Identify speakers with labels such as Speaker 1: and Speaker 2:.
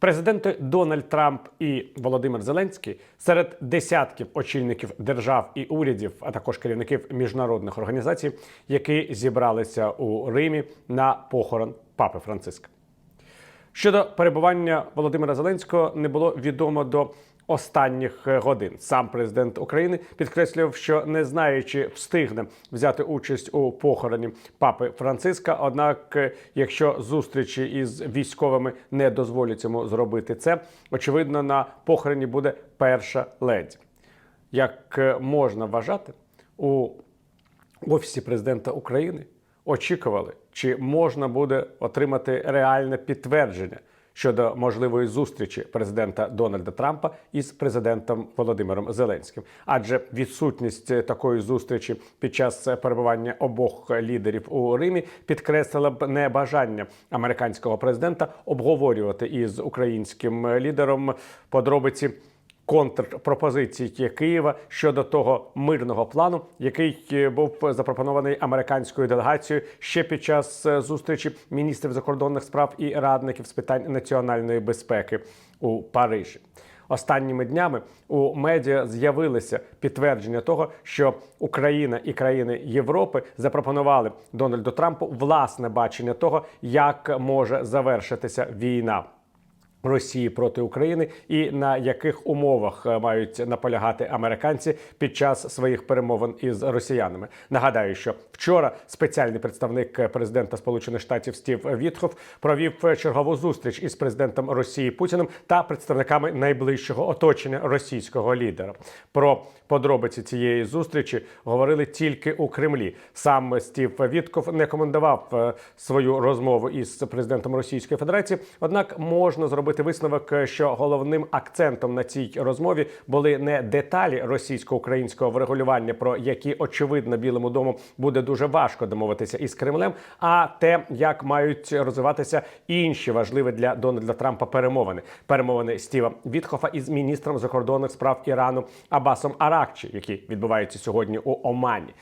Speaker 1: Президенти Дональд Трамп і Володимир Зеленський серед десятків очільників держав і урядів, а також керівників міжнародних організацій, які зібралися у Римі на похорон папи Франциска. Щодо перебування Володимира Зеленського не було відомо до останніх е, годин. Сам президент України підкреслював, що не знає, чи встигне взяти участь у похороні папи Франциска. Однак, е, якщо зустрічі із військовими не дозволять йому зробити це, очевидно, на похороні буде перша леді. Як е, можна вважати, у офісі президента України очікували, чи можна буде отримати реальне підтвердження щодо можливої зустрічі президента Дональда Трампа із президентом Володимиром Зеленським. Адже відсутність такої зустрічі під час перебування обох лідерів у Римі підкреслила б небажання американського президента обговорювати із українським лідером подробиці контрпропозиції Києва щодо того мирного плану, який е, був запропонований американською делегацією ще під час е, зустрічі міністрів закордонних справ і радників з питань національної безпеки у Парижі. Останніми днями у медіа з'явилися підтвердження того, що Україна і країни Європи запропонували Дональду Трампу власне бачення того, як може завершитися війна. Росії проти України і на яких умовах е, мають наполягати американці під час своїх перемовин із росіянами. Нагадаю, що вчора спеціальний представник президента Сполучених Штатів Стів Вітхоф провів чергову зустріч із президентом Росії Путіним та представниками найближчого оточення російського лідера. Про подробиці цієї зустрічі говорили тільки у Кремлі. Сам Стів Вітков не коментував е, свою розмову із президентом Російської Федерації однак можна зробити зробити висновок, що головним акцентом на цій розмові були не деталі російсько-українського врегулювання, про які очевидно Білому дому буде дуже важко домовитися із Кремлем, а те, як мають розвиватися інші важливі для Дональда Трампа перемовини перемовини Стіва Вітхофа із міністром закордонних справ Ірану Абасом Аракчі, які відбуваються сьогодні у Омані.